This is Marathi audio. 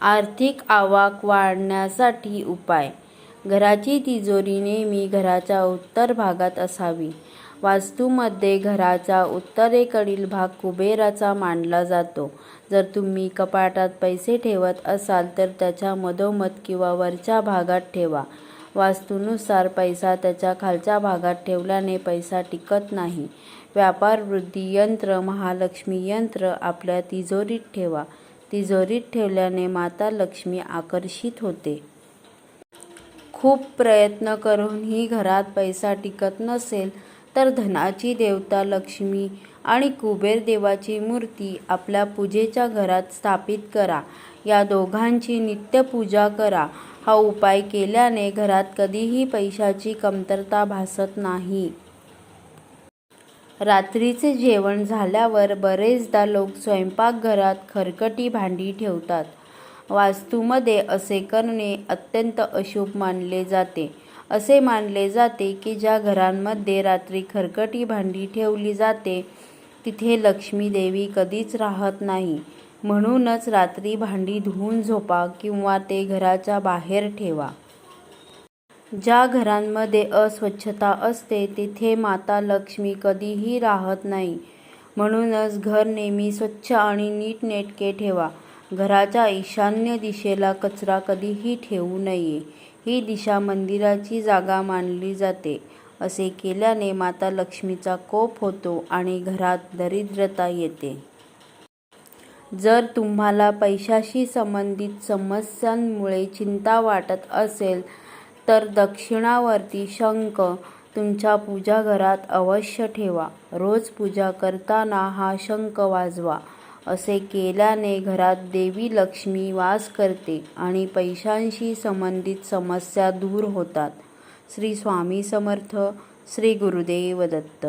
आर्थिक आवक वाढवण्यासाठी उपाय घराची तिजोरी नेहमी घराच्या उत्तर भागात असावी. वास्तूमध्ये घराचा उत्तरेकडील भाग कुबेराचा मानला जातो. जर तुम्ही कपाटात पैसे ठेवत असाल तर त्याच्या मधोमध किंवा वरच्या भागात ठेवा. वास्तूनुसार पैसा त्याच्या खालच्या भागात ठेवल्याने पैसा टिकत नाही. व्यापार वृद्धी यंत्र महालक्ष्मी यंत्र आपल्या तिजोरीत ठेवा. तिजोरीत ठेवल्याने माता लक्ष्मी आकर्षित होते. खूप प्रयत्न करूनही घरात पैसा टिकत नसेल तर धनाची देवता लक्ष्मी आणि कुबेर देवाची मूर्ती आपल्या पूजेच्या घरात स्थापित करा. या दोघांची नित्य पूजा करा. हा उपाय केल्याने घरात कधीही पैशाची कमतरता भासत नाही. रात्रीचे जेवण झाल्यावर बरेचदा लोक स्वयंपाकघरात खरकटी भांडी ठेवतात. वास्तूमध्ये असे करणे अत्यंत अशुभ मानले जाते. असे मानले जाते की ज्या घरांमध्ये रात्री खरकटी भांडी ठेवली जाते तिथे लक्ष्मी देवी कधीच राहत नाही. म्हणूनच रात्री भांडी धुवून झोपा किंवा ते घराच्या बाहेर ठेवा. ज्या घरांमध्ये अस्वच्छता असते तिथे माता लक्ष्मी कधीही राहत नाही. म्हणूनच घर नेहमी स्वच्छ आणि नीटनेटके ठेवा. घराच्या ईशान्य दिशेला कचरा कधीही ठेवू नये. ही दिशा मंदिराची जागा मानली जाते. असे केल्याने माता लक्ष्मीचा कोप होतो आणि घरात दरिद्रता येते. जर तुम्हाला पैशाशी संबंधित समस्यांमुळे चिंता वाटत असेल तर दक्षिणावर्ती शंख तुमच्या पूजाघरात अवश्य ठेवा. रोज पूजा करताना हा शंख वाजवा. असे केल्याने घरात देवी लक्ष्मी वास करते आणि पैशांशी संबंधित समस्या दूर होतात. श्री स्वामी समर्थ. श्री गुरुदेव दत्त.